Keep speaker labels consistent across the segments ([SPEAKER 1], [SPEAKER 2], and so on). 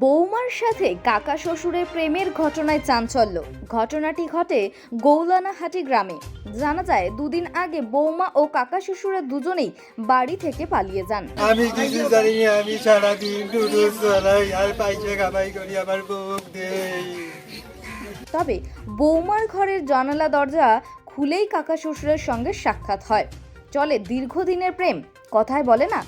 [SPEAKER 1] বৌমার সাথে কাকা শ্বশুরের প্রেমের ঘটনায় চাঞ্চল্য। ঘটনাটি ঘটে গৌলানাহাটি গ্রামে। জানা যায় দুদিন আগে বৌমা ও কাকা শ্বশুরের দুজনেই বাড়ি থেকে পালিয়ে যান।
[SPEAKER 2] আমি কিছু জানি না আমি সারাদিন নুডলস বানাই আর পয়সা কামাই করি আমার বউক দেই
[SPEAKER 1] তবে বৌমার ঘরের জানালা দরজা খুলেই কাকা শ্বশুরের সঙ্গে সাক্ষাৎ হয়। চলে দীর্ঘদিনের প্রেম। কথায় বলে না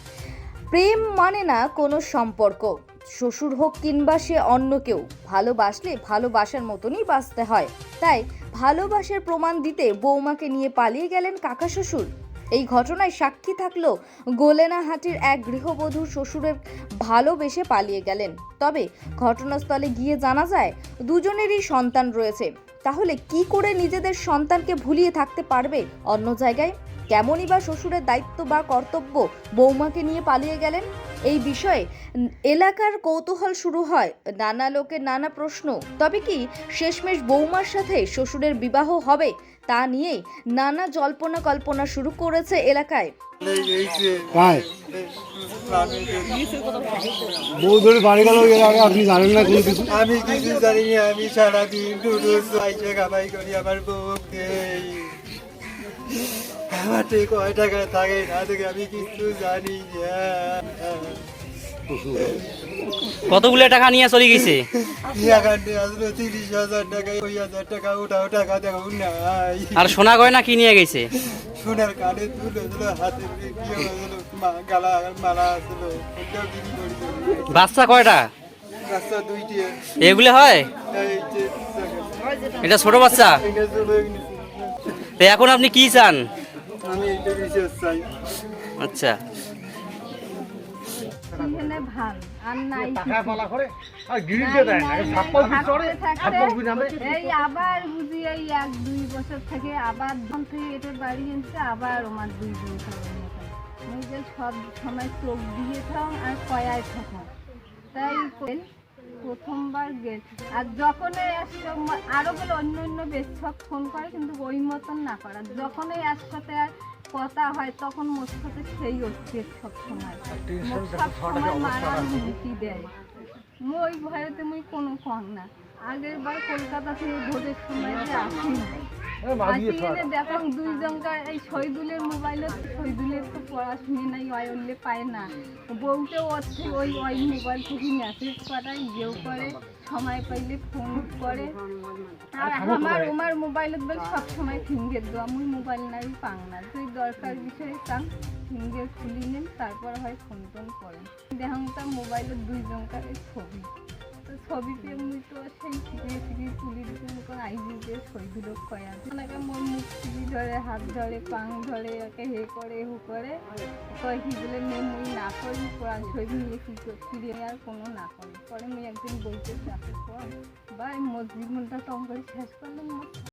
[SPEAKER 1] প্রেম মানে না কোনো সম্পর্ক। শ্বশুর হোক কিংবা সে অন্য কেউ, ভালোবাসলে ভালোবাসার মতনই বাঁচতে হয়। তাই ভালোবাসার প্রমাণ দিতে বৌমাকে নিয়ে পালিয়ে গেলেন কাকা শ্বশুর। এই ঘটনায় সাক্ষী থাকল গোলেনাহাটির এক গৃহবধূ শ্বশুরের ভালোবেসে পালিয়ে গেলেন। তবে ঘটনাস্থলে গিয়ে জানা যায়, দুজনেরই সন্তান রয়েছে। তাহলে কি করে নিজেদের সন্তানকে ভুলিয়ে থাকতে পারবে অন্য জায়গায়? কেমনই বা শ্বশুরের দায়িত্ব বা কর্তব্য বৌমাকে নিয়ে পালিয়ে গেলেন? এই বিষয়ে এলাকার কৌতূহল শুরু হয় নানা লোকের নানা প্রশ্ন। তবে কি শেষমেশ বৌমার সাথে শ্বশুরের বিবাহ হবে তা নিয়েই নানা জল্পনা কল্পনা শুরু করেছে এলাকায়।
[SPEAKER 2] আমি
[SPEAKER 3] বউ ধরে বাড়ি গেল আপনি জানেন না কোনো কিছু?
[SPEAKER 2] আমি কিছু জানি আমি সারাদিন নুডলস করি আমার বউক। ঠিক কয় টাকা থাকে? না থেকে আমি কিছু জানি না।
[SPEAKER 4] কতগুলো টাকা নিয়ে চলে গেছে? আর সোনা গয়না কি নিয়ে গেছে?
[SPEAKER 2] সোনার কানে তুলে দিল হাতে গালা মালা আসলো
[SPEAKER 4] বাচ্চা কয়টা? এগুলো হয়? এটা ছোট বাচ্চা? তো এখন আপনি কি চান?
[SPEAKER 2] আমি এইটা বিশেষ চাই
[SPEAKER 4] আচ্ছা।
[SPEAKER 5] এখানে ভালো আর নাই। এই আবার বুঝি এই এক দুই বছর থেকে আবার ধান থেকে এটা বাড়ি এনেছে আবার আমার দুই দিন আমি যে সব সময় চোখ দিয়ে থাম আর কয়ায় থাকাম তাই কইল, প্রথমবার গেছে। আর যখনই আসছে আরও বলে অন্য অন্য বেশ সব ফোন করে, কিন্তু ওই মতন না করা। যখনই একসাথে আর কথা হয়, তখন মোর সাথে সেই হচ্ছে সব সময় সব সময় মারার হুমকি দেয় মই ভয়েতে মুই কোনো কম না। আগের বার কলকাতা থেকে ভোটের সময় যে আসি আসি এনে দুই জনকার এই শহীদুলের মোবাইলে শহীদুলের তো পড়াশুনে নাই ওই উল্লে পায় না। বউটেও হচ্ছে ওই ওই মোবাইল থেকে মেসেজ পাঠায় ইয়েও করে সময় পাইলে ফোন করে। আর আমার আমার মোবাইলত বলে সব সময় ফিঙ্গের দেওয়া। মুই মোবাইল নাই পাং না। তুই দরকার বিষয়ে চান ফিঙ্গের খুলি নেন তারপর হয় ফোন টোন করেন দেখুন তা মোবাইলের দুই জনকার এই ছবি। তো ছবিতে মুই তো সেই ফিরে ফিরে তুলি দিতে মতো আইজি যে ছবিগুলো কয়া অনেকে মোর মুখ ফিরি ধরে, হাত ধরে, পাং ধরে, একে হে করে, হু করে। কয় কি বলে, নে, মুই না করি কোরআন শরীফ নিয়ে কি ফিরে আর কোনো না করি। পরে মুই একদিন বইতে চাপে পর বা মসজিদ মনটা টম করে শেষ করলাম